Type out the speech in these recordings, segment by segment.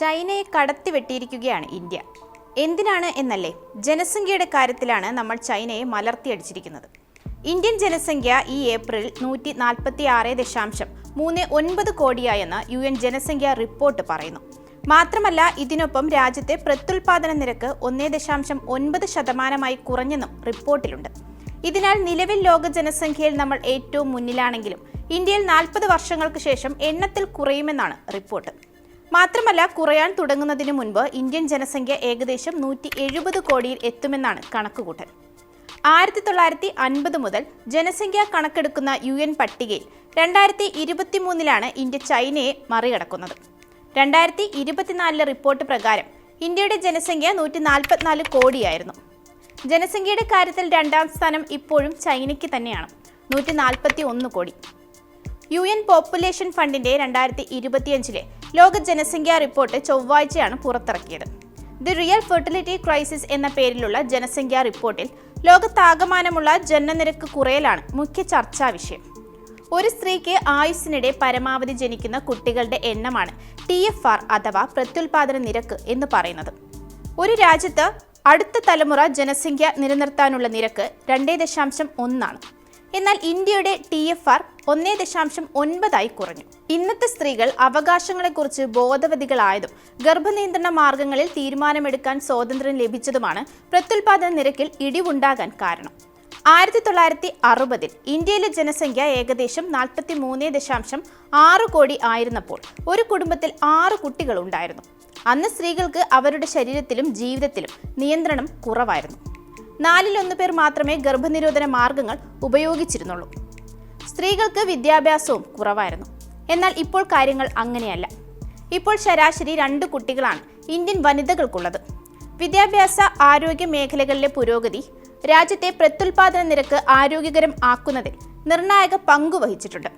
ചൈനയെ കടത്തിവെട്ടിയിരിക്കുകയാണ് ഇന്ത്യ. എന്തിനാണ് എന്നല്ലേ? ജനസംഖ്യയുടെ കാര്യത്തിലാണ് നമ്മൾ ചൈനയെ മലർത്തിയടിച്ചിരിക്കുന്നത്. ഇന്ത്യൻ ജനസംഖ്യ ഈ ഏപ്രിൽ നൂറ്റി നാൽപ്പത്തി ആറ് ദശാംശം മൂന്ന് ഒൻപത് കോടിയായെന്ന് യു എൻ ജനസംഖ്യാ റിപ്പോർട്ട് പറയുന്നു. മാത്രമല്ല ഇതിനൊപ്പം രാജ്യത്തെ പ്രത്യുൽപാദന നിരക്ക് ഒന്നേ ദശാംശം ഒൻപത് ശതമാനമായി കുറഞ്ഞെന്നും റിപ്പോർട്ടിലുണ്ട്. ഇതിനാൽ നിലവിൽ ലോക ജനസംഖ്യയിൽ നമ്മൾ ഏറ്റവും മുന്നിലാണെങ്കിലും ഇന്ത്യയിൽ നാൽപ്പത് വർഷങ്ങൾക്ക് ശേഷം എണ്ണത്തിൽ കുറയുമെന്നാണ് റിപ്പോർട്ട്. മാത്രമല്ല കുറയാൻ തുടങ്ങുന്നതിന് മുൻപ് ഇന്ത്യൻ ജനസംഖ്യ ഏകദേശം നൂറ്റി എഴുപത് കോടിയിൽ എത്തുമെന്നാണ് കണക്കുകൂട്ടൽ. ആയിരത്തി തൊള്ളായിരത്തി അൻപത് മുതൽ ജനസംഖ്യ കണക്കെടുക്കുന്ന യു എൻ പട്ടികയിൽ രണ്ടായിരത്തി ഇരുപത്തിമൂന്നിലാണ് ഇന്ത്യ ചൈനയെ മറികടക്കുന്നത്. രണ്ടായിരത്തി ഇരുപത്തിനാലിലെ റിപ്പോർട്ട് പ്രകാരം ഇന്ത്യയുടെ ജനസംഖ്യ നൂറ്റി നാൽപ്പത്തിനാല് കോടിയായിരുന്നു. ജനസംഖ്യയുടെ കാര്യത്തിൽ രണ്ടാം സ്ഥാനം ഇപ്പോഴും ചൈനയ്ക്ക് തന്നെയാണ് നൂറ്റി നാൽപ്പത്തി ഒന്ന് കോടി. യു എൻ പോപ്പുലേഷൻ ഫണ്ടിന്റെ രണ്ടായിരത്തി ഇരുപത്തിയഞ്ചിലെ ലോക ജനസംഖ്യാ റിപ്പോർട്ട് ചൊവ്വാഴ്ചയാണ് പുറത്തിറക്കിയത്. ദി റിയൽ ഫെർട്ടിലിറ്റി ക്രൈസിസ് എന്ന പേരിലുള്ള ജനസംഖ്യാ റിപ്പോർട്ടിൽ ലോകത്താകമാനമുള്ള ജനനനിരക്ക് കുറയലാണ് മുഖ്യ ചർച്ചാ വിഷയം. ഒരു സ്ത്രീക്ക് ആയുസ്സിനിടെ പരമാവധി ജനിക്കുന്ന കുട്ടികളുടെ എണ്ണമാണ് ടി എഫ് ആർ അഥവാ പ്രത്യുൽപാദന നിരക്ക് എന്ന് പറയുന്നത്. ഒരു രാജ്യത്ത് അടുത്ത തലമുറ ജനസംഖ്യ നിലനിർത്താനുള്ള നിരക്ക് രണ്ടേ ദശാംശം ഒന്നാണ്. എന്നാൽ ഇന്ത്യയുടെ ടി എഫ് ആർ ഒന്നേ ദശാംശം ഒൻപതായി കുറഞ്ഞു. ഇന്നത്തെ സ്ത്രീകൾ അവകാശങ്ങളെക്കുറിച്ച് ബോധവതികളായതും ഗർഭനിയന്ത്രണ മാർഗങ്ങളിൽ തീരുമാനമെടുക്കാൻ സ്വാതന്ത്ര്യം ലഭിച്ചതുമാണ് പ്രത്യുൽപാദന നിരക്കിൽ ഇടിവുണ്ടാകാൻ കാരണം. ആയിരത്തി തൊള്ളായിരത്തി അറുപതിൽ ഇന്ത്യയിലെ ജനസംഖ്യ ഏകദേശം നാൽപ്പത്തി മൂന്ന് ദശാംശം ആറ് കോടി ആയിരുന്നപ്പോൾ ഒരു കുടുംബത്തിൽ ആറ് കുട്ടികൾ ഉണ്ടായിരുന്നു അന്ന് സ്ത്രീകൾക്ക് അവരുടെ ശരീരത്തിലും ജീവിതത്തിലും നിയന്ത്രണം കുറവായിരുന്നു. നാലിലൊന്ന് പേർ മാത്രമേ ഗർഭനിരോധന മാർഗങ്ങൾ ഉപയോഗിച്ചിരുന്നുള്ളൂ. സ്ത്രീകൾക്ക് വിദ്യാഭ്യാസവും കുറവായിരുന്നു. എന്നാൽ ഇപ്പോൾ കാര്യങ്ങൾ അങ്ങനെയല്ല. ഇപ്പോൾ ശരാശരി രണ്ട് കുട്ടികളാണ് ഇന്ത്യൻ വനിതകൾക്കുള്ളത്. വിദ്യാഭ്യാസ ആരോഗ്യ മേഖലകളിലെ പുരോഗതി രാജ്യത്തെ പ്രത്യുൽപാദന നിരക്ക് ആരോഗ്യകരം ആക്കുന്നതിൽ നിർണായക പങ്ക് വഹിച്ചിട്ടുണ്ട്.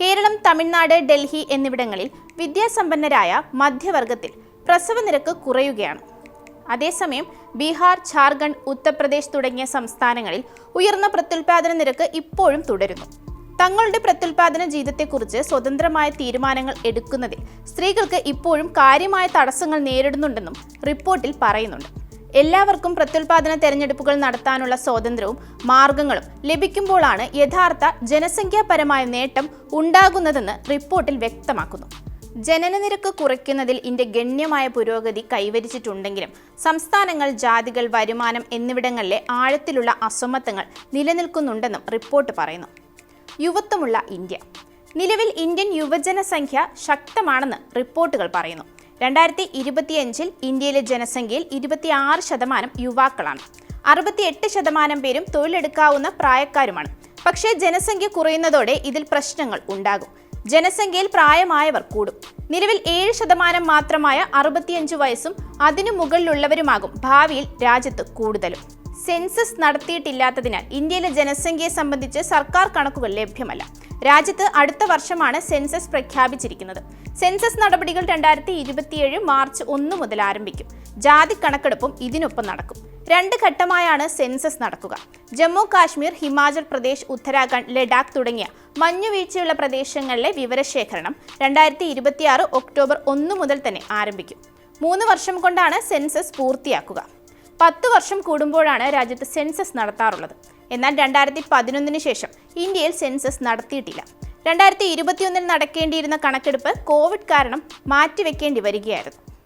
കേരളം തമിഴ്നാട് ഡൽഹി എന്നിവിടങ്ങളിൽ വിദ്യാസമ്പന്നരായ മധ്യവർഗത്തിൽ പ്രസവ നിരക്ക് കുറയുകയാണ്. അതേസമയം ബീഹാർ ഝാർഖണ്ഡ് ഉത്തർപ്രദേശ് തുടങ്ങിയ സംസ്ഥാനങ്ങളിൽ ഉയർന്ന പ്രത്യുൽപാദന നിരക്ക് ഇപ്പോഴും തുടരുന്നു. തങ്ങളുടെ പ്രത്യുൽപാദന ജീവിതത്തെക്കുറിച്ച് സ്വതന്ത്രമായ തീരുമാനങ്ങൾ എടുക്കുന്നതിൽ സ്ത്രീകൾക്ക് ഇപ്പോഴും കാര്യമായ തടസ്സങ്ങൾ നേരിടുന്നുണ്ടെന്നും റിപ്പോർട്ടിൽ പറയുന്നുണ്ട്. എല്ലാവർക്കും പ്രത്യുൽപാദന തെരഞ്ഞെടുപ്പുകൾ നടത്താനുള്ള സ്വാതന്ത്ര്യവും മാർഗങ്ങളും ലഭിക്കുമ്പോഴാണ് യഥാർത്ഥ ജനസംഖ്യാപരമായ നേട്ടം ഉണ്ടാകുന്നതെന്ന് റിപ്പോർട്ടിൽ വ്യക്തമാക്കുന്നു. ജനനനിരക്ക് കുറയ്ക്കുന്നതിൽ ഇന്ത്യ ഗണ്യമായ പുരോഗതി കൈവരിച്ചിട്ടുണ്ടെങ്കിലും സംസ്ഥാനങ്ങൾ ജാതികൾ വരുമാനം എന്നിവിടങ്ങളിലെ ആഴത്തിലുള്ള അസമത്വങ്ങൾ നിലനിൽക്കുന്നുണ്ടെന്നും റിപ്പോർട്ട് പറയുന്നു. യുവത്വമുള്ള ഇന്ത്യ. നിലവിൽ ഇന്ത്യൻ യുവജന സംഖ്യ ശക്തമാണെന്ന് റിപ്പോർട്ടുകൾ പറയുന്നു. രണ്ടായിരത്തി ഇരുപത്തിയഞ്ചിൽ ഇന്ത്യയിലെ ജനസംഖ്യയിൽ ഇരുപത്തിയാറ് ശതമാനം യുവാക്കളാണ്. അറുപത്തിയെട്ട് ശതമാനം പേരും തൊഴിലെടുക്കാവുന്ന പ്രായക്കാരുമാണ്. പക്ഷേ ജനസംഖ്യ കുറയുന്നതോടെ ഇതിൽ പ്രശ്നങ്ങൾ ഉണ്ടാകും. ജനസംഖ്യയിൽ പ്രായമായവർ കൂടും. നിലവിൽ ഏഴ് ശതമാനം മാത്രമായ അറുപത്തിയഞ്ച് വയസ്സും അതിനു മുകളിലുള്ളവരുമാകും ഭാവിയിൽ രാജ്യത്ത് കൂടുതലും. സെൻസസ് നടത്തിയിട്ടില്ലാത്തതിനാൽ ഇന്ത്യയിലെ ജനസംഖ്യയെ സംബന്ധിച്ച് സർക്കാർ കണക്കുകൾ ലഭ്യമല്ല. രാജ്യത്ത് അടുത്ത വർഷമാണ് സെൻസസ് പ്രഖ്യാപിച്ചിരിക്കുന്നത്. സെൻസസ് നടപടികൾ രണ്ടായിരത്തി ഇരുപത്തിയേഴ് മാർച്ച് ഒന്ന് മുതൽ ആരംഭിക്കും. ജാതി കണക്കെടുപ്പും ഇതിനൊപ്പം നടക്കും. രണ്ട് ഘട്ടമായാണ് സെൻസസ് നടക്കുക. ജമ്മു കാശ്മീർ ഹിമാചൽ പ്രദേശ് ഉത്തരാഖണ്ഡ് ലഡാക്ക് തുടങ്ങിയ മഞ്ഞുവീഴ്ചയുള്ള പ്രദേശങ്ങളിലെ വിവരശേഖരണം രണ്ടായിരത്തി ഇരുപത്തിയാറ് ഒക്ടോബർ ഒന്ന് മുതൽ തന്നെ ആരംഭിക്കും. മൂന്ന് വർഷം കൊണ്ടാണ് സെൻസസ് പൂർത്തിയാക്കുക. പത്ത് വർഷം കൂടുമ്പോഴാണ് രാജ്യത്ത് സെൻസസ് നടത്താറുള്ളത്. എന്നാൽ രണ്ടായിരത്തി പതിനൊന്നിന് ശേഷം ഇന്ത്യയിൽ സെൻസസ് നടത്തിയിട്ടില്ല. രണ്ടായിരത്തി ഇരുപത്തിയൊന്നിൽ നടക്കേണ്ടിയിരുന്ന കണക്കെടുപ്പ് കോവിഡ് കാരണം മാറ്റിവെക്കേണ്ടി വരികയായിരുന്നു.